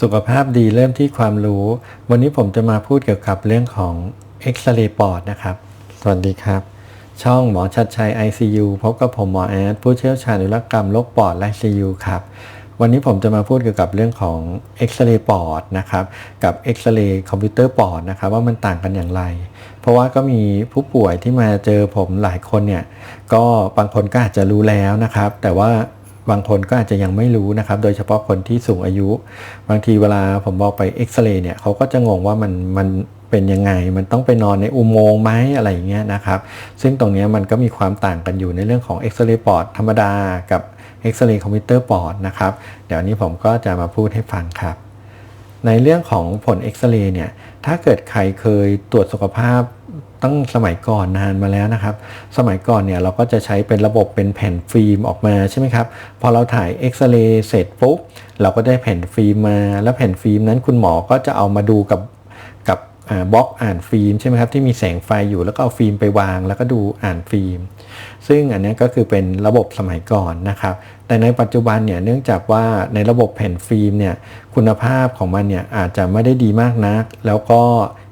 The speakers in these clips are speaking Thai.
สุขภาพดีเริ่มที่ความรู้ วันนี้ผมจะมาพูดเกี่ยวกับเรื่องของเอ็กซเรย์ปอดนะครับ สวัสดีครับ ช่องหมอชัดชัย ICU พบกับผมหมอแอดผู้เชี่ยวชาญอุลกรรมโรคปอดและ ICU ครับ วันนี้ผมจะมาพูดเกี่ยวกับเรื่องของเอ็กซเรย์ปอดนะครับ กับเอ็กซเรย์คอมพิวเตอร์ปอดนะครับ ว่ามันต่างกันอย่างไร เพราะว่าก็มีผู้ป่วยที่มาเจอผมหลายคนเนี่ย ก็บางคนก็อาจจะรู้แล้วนะครับ แต่ว่า บางคนก็อาจจะยังไม่รู้นะครับ โดยเฉพาะคนที่สูงอายุ บางทีเวลาผมบอกไปเอ็กซเรย์เนี่ยเขาก็จะงงว่ามันมันเป็นยังไง มันต้องไปนอนในอุโมงค์ไหมอะไรอย่างเงี้ยนะครับ ซึ่งตรงนี้มันก็มีความต่างกันอยู่ในเรื่องของเอ็กซเรย์ปอดธรรมดากับเอ็กซเรย์คอมพิวเตอร์ปอดนะครับ เดี๋ยวนี้ผมก็จะมาพูดให้ฟังครับ ในเรื่องของผลเอ็กซเรย์เนี่ย ถ้าเกิดใครเคยตรวจสุขภาพ ตั้งสมัยก่อนนานมาแล้วนะครับ สมัยก่อนเนี่ยเราก็จะใช้เป็นระบบเป็นแผ่นฟิล์มออกมาใช่ไหมครับ พอเราถ่ายเอ็กซเรย์เสร็จปุ๊บเราก็ได้แผ่นฟิล์มมา แล้วแผ่นฟิล์มนั้นคุณหมอก็จะเอามาดูกับกับบล็อกอ่านฟิล์มใช่ไหมครับที่มีแสงไฟอยู่แล้วก็เอาฟิล์มไปวาง แล้วก็ดูอ่านฟิล์ม ซึ่งอันนี้ก็คือเป็นระบบสมัยก่อนนะครับ แต่ในปัจจุบันเนี่ยเนื่องจากว่าในระบบแผ่นฟิล์มเนี่ยคุณภาพของมันเนี่ยอาจจะไม่ได้ดีมากนัก แล้วก็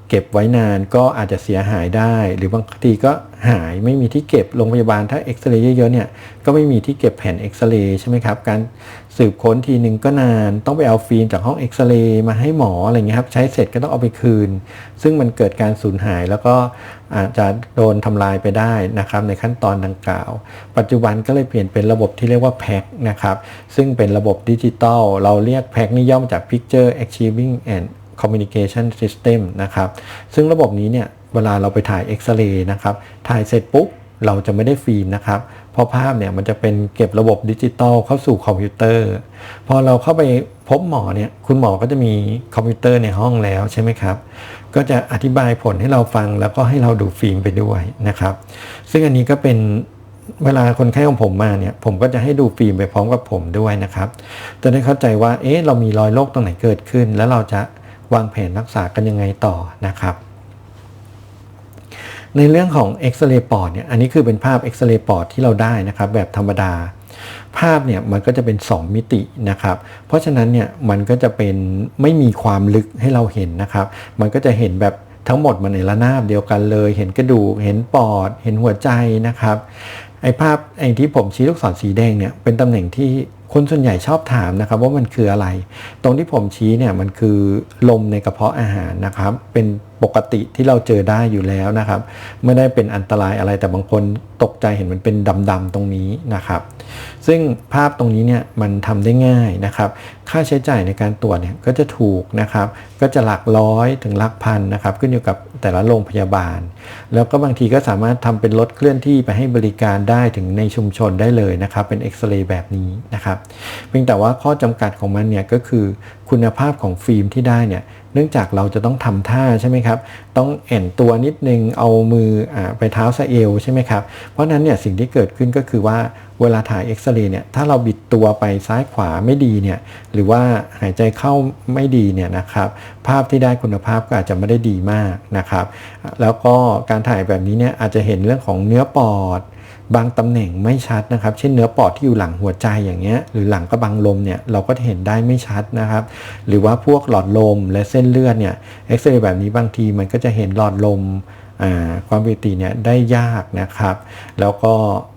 เก็บไว้นานก็อาจจะเสียหายได้ หรือบางทีก็หายไม่มีที่เก็บโรงพยาบาลถ้าเอ็กซเรย์เยอะๆเนี่ยก็ไม่มีที่เก็บแผ่นเอ็กซเรย์ใช่ไหมครับ การสืบค้นทีหนึ่งก็นานต้องไปเอาฟิล์มจากห้องเอ็กซเรย์มาให้หมออะไรเงี้ยครับใช้เสร็จก็ต้องเอาไปคืน ซึ่งมันเกิดการสูญหายแล้วก็อาจจะโดนทำลายไปได้นะครับในขั้นตอนดังกล่าว ปัจจุบันก็เลยเปลี่ยนเป็นระบบที่เรียกว่าแพ็คนะครับซึ่งเป็นระบบดิจิตอลเราเรียกแพ็คนี่ย่อมาจาก Picture Achieving and Communication System นะครับซึ่งระบบนี้เนี่ยเวลาเราไปถ่ายเอ็กซเรย์นะครับถ่ายเสร็จปุ๊บเราจะไม่ได้ฟิล์มนะครับเพราะภาพเนี่ยมันจะเป็นเก็บระบบดิจิตอลเข้าสู่คอมพิวเตอร์ พอเราเข้าไปพบหมอเนี่ยคุณหมอก็จะมีคอมพิวเตอร์ในห้องแล้วใช่ไหมครับ ก็จะอธิบายผลให้เราฟังแล้วก็ให้เราดูฟิล์มไปด้วยนะครับ ซึ่งอันนี้ก็เป็นเวลาคนไข้ของผมมาเนี่ยผมก็จะให้ดูฟิล์มไปพร้อมกับผมด้วยนะครับ จะได้เข้าใจว่าเอ๊ะเรามีรอยโรคตรงไหนเกิดขึ้น แล้วเราจะ วางแผนรักษากันยังไงต่อนะครับ ในเรื่องของเอ็กซเรย์ปอดเนี่ยอันนี้คือเป็นภาพเอ็กซเรย์ปอดที่เราได้นะครับแบบธรรมดา ภาพเนี่ยมันก็จะเป็น 2 มิตินะครับ เพราะฉะนั้นเนี่ยมันก็จะเป็นไม่มีความลึกให้เราเห็นนะครับ มันก็จะเห็นแบบทั้งหมดมันในระนาบเดียวกันเลย เห็นกระดูก เห็นปอด เห็นหัวใจนะครับ ไอ้ภาพไอ้ที่ผมชี้ลูกศรสีแดงเนี่ยเป็นตำแหน่งที่คนส่วนใหญ่ชอบถามนะครับว่ามันคืออะไร ตรงที่ผมชี้เนี่ยมันคือลมในกระเพาะอาหารนะครับ เป็น ปกติที่เราเจอได้อยู่แล้วนะครับ ไม่ได้เป็นอันตรายอะไรแต่บางคนตกใจเห็นมันเป็นดำๆตรงนี้นะครับ ซึ่งภาพตรงนี้เนี่ยมันทำได้ง่ายนะครับ ค่าใช้จ่ายในการตรวจเนี่ยก็จะถูกนะครับ ก็จะหลักร้อยถึงหลักพันนะครับ ขึ้นอยู่กับแต่ละโรงพยาบาล แล้วก็บางทีก็สามารถทำเป็นรถเคลื่อนที่ไปให้บริการได้ถึงในชุมชนได้เลยนะครับ เป็นเอ็กซเรย์แบบนี้นะครับ เพียงแต่ว่าข้อจำกัดของมันเนี่ยก็คือคุณภาพของฟิล์มที่ได้เนี่ย นื่องจากเราจะต้องทำท่าใช่ไหมครับ ต้องแอนตัวนิดนึง เอามืออไปเท้าสะเอวใช่ไหมครับ เพราะนั้นเนี่ยสิ่งที่เกิดขึ้นก็คือว่าเวลาถ่ายเอ็กซเรย์เนี่ย ถ้าเราบิดตัวไปซ้ายขวาไม่ดีเนี่ย หรือว่าหายใจเข้าไม่ดีเนี่ยนะครับ ภาพที่ได้คุณภาพก็อาจจะไม่ได้ดีมากนะครับ แล้วก็การถ่ายแบบนี้เนี่ยอาจจะเห็นเรื่องของเนื้อปอด บางตำแหน่งไม่ชัดนะครับ เช่นเนื้อปอดที่อยู่หลังหัวใจอย่างเงี้ยหรือหลังกระบังลมเนี่ยเราก็เห็นได้ไม่ชัดนะครับ หรือว่าพวกหลอดลมและเส้นเลือดเนี่ยเอ็กซเรย์แบบนี้บางทีมันก็จะเห็นหลอดลมความปกติเนี่ยได้ยากนะครับ แล้วก็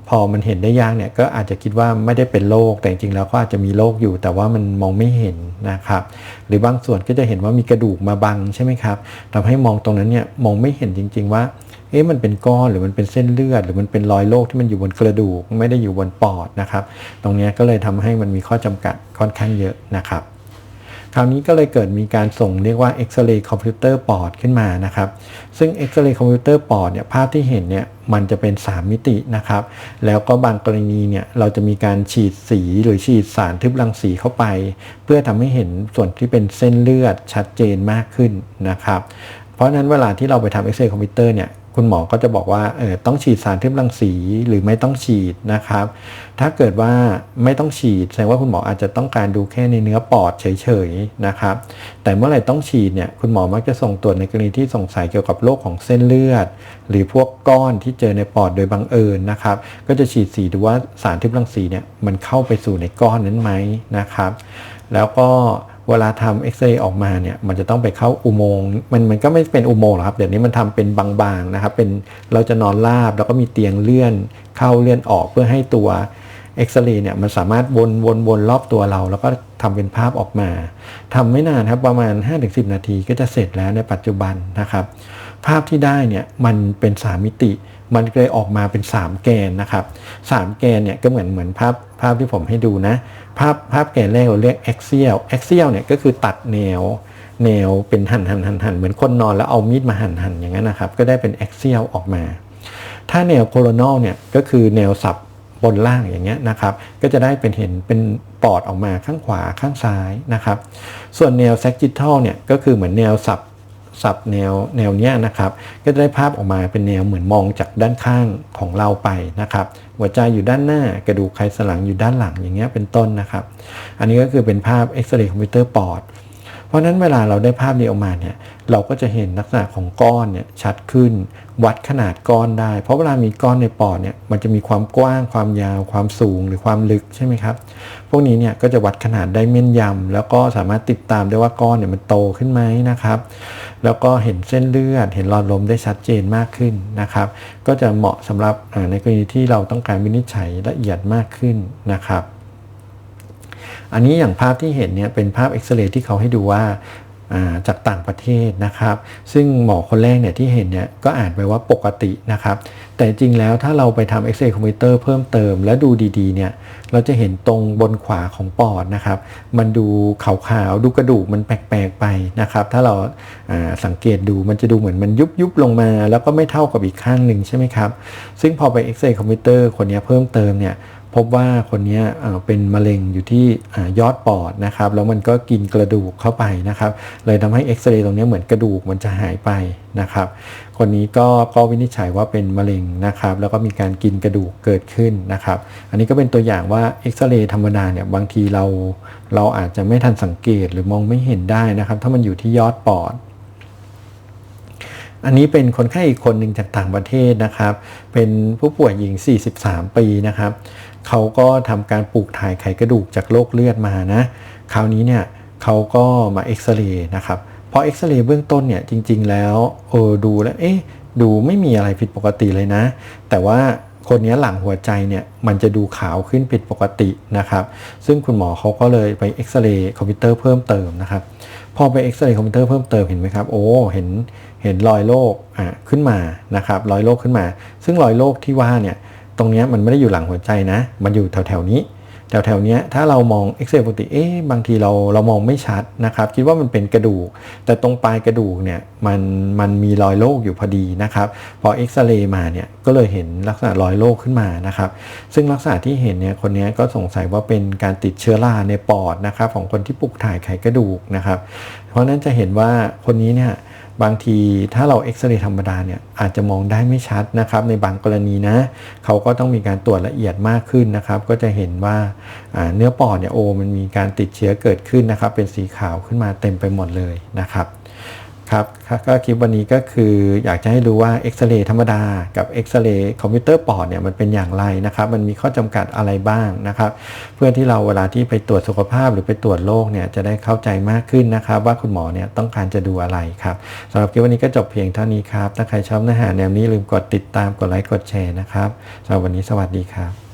พอมันเห็นได้ยากเนี่ยก็อาจจะคิดว่าไม่ได้เป็นโรคแต่จริงๆแล้วก็อาจจะมีโรคอยู่แต่ว่ามันมองไม่เห็นนะครับ หรือบางส่วนก็จะเห็นว่ามีกระดูกมาบังใช่ไหมครับทำให้มองตรงนั้นเนี่ยมองไม่เห็นจริง ๆ ว่า เอ๊ะมันเป็นก้อนหรือมันเป็นเส้นเลือด หรือมันเป็นรอยโรคที่มันอยู่บนกระดูก ไม่ได้อยู่บนปอดนะครับ ตรงนี้ก็เลยทำให้มันมีข้อจำกัดค่อนข้างเยอะนะครับคราวนี้ก็เลยเกิดมีการส่งเรียกว่าเอ็กซเรย์คอมพิวเตอร์ปอดขึ้นมานะครับ ซึ่งเอ็กซเรย์คอมพิวเตอร์ปอดเนี่ยภาพที่เห็นเนี่ยมันจะเป็น 3 มิตินะครับ แล้วก็บางกรณีเนี่ยเราจะมีการฉีดสีหรือฉีดสารทึบรังสีเข้าไป เพื่อทำให้เห็นส่วนที่เป็นเส้นเลือดชัดเจนมากขึ้นนะครับ เพราะฉะนั้นเวลาที่เราไปทำเอ็กซเรย์คอมพิวเตอร์เนี่ย คุณหมอก็จะบอกว่าเออต้องฉีดสารทึบรังสีหรือไม่ต้องฉีดนะครับ ถ้าเกิดว่าไม่ต้องฉีดแสดงว่าคุณหมออาจจะต้องการดูแค่ในเนื้อปอดเฉยๆนะครับ แต่เมื่อไหร่ต้องฉีดเนี่ยคุณหมอมักจะส่งตรวจในกรณีที่สงสัยเกี่ยวกับโรคของเส้นเลือด หรือพวกก้อนที่เจอในปอดโดยบังเอิญนะครับ ก็จะฉีดสีดูว่าสารทึบรังสีเนี่ยมันเข้าไปสู่ในก้อนนั้นไหมนะครับ แล้วก็ เวลาทำเอ็กซเรย์ออกมาเนี่ยมันจะต้องไปเข้าอุโมงค์มันมันก็ไม่เป็นอุโมงค์หรอกครับเดี๋ยวนี้มันทำเป็นบางๆนะครับเป็นเราจะนอนราบแล้วก็มีเตียงเลื่อนเข้าเลื่อนออกเพื่อให้ตัวเอ็กซเรย์เนี่ยมันสามารถวนวนวนรอบตัวเรา แล้วก็ทำเป็นภาพออกมาทำไม่นานครับประมาณ 5-10 นาทีก็จะเสร็จแล้วในปัจจุบันนะครับ ภาพที่ได้เนี่ยมันเป็น3มิติ มันเลยออกมาเป็น 3 แกนนะครับ 3 แกนเนี่ยก็เหมือนเหมือนภาพภาพที่ผมให้ดูนะ ภาพภาพแกนแรกเราเรียก axial axial เนี่ยก็คือตัดแนวแนวเป็นหันหันหันหันเหมือนคนนอนแล้วเอามีดมาหันหันอย่างนั้นนะครับ ก็ได้เป็น axial ออกมา ถ้าแนว coronal เนี่ยก็คือแนวสับบนล่างอย่างเงี้ยนะครับ ก็จะได้เป็นเห็นเป็นปอดออกมาข้างขวาข้างซ้ายนะครับ ส่วนแนว sagittal เนี่ยก็คือเหมือนแนวสับ สับแนวแนวเนี้ยนะครับก็จะได้ภาพออกมาเป็นแนวเหมือนมองจากด้านข้างของเราไปนะครับหัวใจอยู่ด้านหน้ากระดูกไขสันหลังอยู่ด้านหลังอย่างเงี้ยเป็นต้นนะครับ อันนี้ก็คือเป็นภาพเอ็กซเรย์คอมพิวเตอร์ปอดเพราะฉะนั้นเวลาเราได้ภาพนี้ออกมาเนี่ยเราก็จะเห็นลักษณะของก้อนเนี่ยชัดขึ้น วัดขนาดก้อนได้ เพราะเวลามีก้อนในปอดเนี่ยมันจะมีความกว้าง ความยาว ความสูงหรือความลึกใช่ไหมครับ พวกนี้เนี่ยก็จะวัดขนาดได้แม่นยำแล้วก็สามารถติดตามได้ว่าก้อนเนี่ยมันโตขึ้นไหมนะครับ แล้วก็เห็นเส้นเลือด เห็นหลอดลมได้ชัดเจนมากขึ้นนะครับ ก็จะเหมาะสำหรับในกรณีที่เราต้องการวินิจฉัยละเอียดมากขึ้นนะครับ อันนี้อย่างภาพที่เห็นเนี่ยเป็นภาพเอ็กซเรย์ที่เขาให้ดูว่าจากต่างประเทศนะครับ ซึ่งหมอคนแรกเนี่ยที่เห็นเนี่ยก็อ่านไปว่าปกตินะครับ แต่จริงแล้วถ้าเราไปทำเอ็กซเรย์คอมพิวเตอร์เพิ่มเติมและดูดีๆเนี่ยเราจะเห็นตรงบนขวาของปอดนะครับ มันดูขาวๆ ดูกระดูกมันแปลกๆไปนะครับ ถ้าเราสังเกตดูมันจะดูเหมือนมันยุบๆลงมา แล้วก็ไม่เท่ากับอีกข้างหนึ่งใช่ไหมครับ ซึ่งพอไปเอ็กซเรย์คอมพิวเตอร์คนนี้เพิ่มเติมเนี่ย พบว่าคนนี้เป็นมะเร็งอยู่ที่ยอดปอดนะครับ แล้วมันก็กินกระดูกเข้าไปนะครับ เลยทำให้เอ็กซเรย์ตรงนี้เหมือนกระดูกมันจะหายไปนะครับ คนนี้ก็ก็วินิจฉัยว่าเป็นมะเร็งนะครับ แล้วก็มีการกินกระดูกเกิดขึ้นนะครับ อันนี้ก็เป็นตัวอย่างว่าเอ็กซเรย์ธรรมดาเนี่ยบางทีเราเราอาจจะไม่ทันสังเกตหรือมองไม่เห็นได้นะครับ ถ้ามันอยู่ที่ยอดปอดอันนี้เป็นคนไข้อีกคนหนึ่งจากต่างประเทศนะครับ เป็นผู้ป่วยหญิง 43 ปีนะครับ เขาก็ทำการปลูกถ่ายไขกระดูกจากโรคเลือดมานะคราวนี้เนี่ยเขาก็มาเอ็กซเรย์นะครับพอเอ็กซเรย์เบื้องต้นเนี่ยจริง ๆ แล้วเออดูแล้วเอ๊ะดูไม่มีอะไรผิดปกติเลยนะ แต่ว่าคนนี้หลังหัวใจเนี่ยมันจะดูขาวขึ้นผิดปกตินะครับ ซึ่งคุณหมอเขาก็เลยไปเอ็กซเรย์คอมพิวเตอร์เพิ่มเติมนะครับพอไปเอ็กซเรย์คอมพิวเตอร์เพิ่มเติมเห็นไหมครับ โอ้เห็นเห็นรอยโรคอะขึ้นมานะครับรอยโรคขึ้นมา ซึ่งรอยโรคที่ว่าเนี่ย ตรงนี้มันไม่ได้อยู่หลังหัวใจนะ มันอยู่แถวๆนี้แถวๆนี้ถ้าเรามองเอ็กซเรย์ปกติเอ๊ะบางทีเราเรามองไม่ชัดนะครับ คิดว่ามันเป็นกระดูก แต่ตรงปลายกระดูกเนี่ยมันมันมีรอยโรคอยู่พอดีนะครับ พอเอ็กซเรย์มาเนี่ยก็เลยเห็นลักษณะรอยโรคขึ้นมานะครับ ซึ่งลักษณะที่เห็นเนี่ยคนนี้ก็สงสัยว่าเป็นการติดเชื้อราในปอดนะครับของคนที่ปลูกถ่ายไขกระดูกนะครับ เพราะนั้นจะเห็นว่าคนนี้เนี่ย บางทีถ้าเราเอ็กซเรย์ธรรมดาเนี่ยอาจจะมองได้ไม่ชัดนะครับในบางกรณีนะเขาก็ต้องมีการตรวจละเอียดมากขึ้นนะครับ ก็จะเห็นว่าเนื้อปอดเนี่ยโอมันมีการติดเชื้อเกิดขึ้นนะครับ เป็นสีขาวขึ้นมาเต็มไปหมดเลยนะครับ ครับก็คลิปวันนี้ก็คืออยากจะให้รู้ว่าเอ็กซเรย์ธรรมดากับเอ็กซเรย์คอมพิวเตอร์ปอดเนี่ยมันเป็นอย่างไรนะครับ มันมีข้อจำกัดอะไรบ้างนะครับ เพื่อที่เราเวลาที่ไปตรวจสุขภาพหรือไปตรวจโรคเนี่ยจะได้เข้าใจมากขึ้นนะครับ ว่าคุณหมอเนี่ยต้องการจะดูอะไรครับสำหรับคลิปวันนี้ก็จบเพียงเท่านี้ครับ ถ้าใครชอบเนื้อหาแนวนี้ลืมกดติดตามกดไลค์กดแชร์นะครับสำหรับวันนี้สวัสดีครับ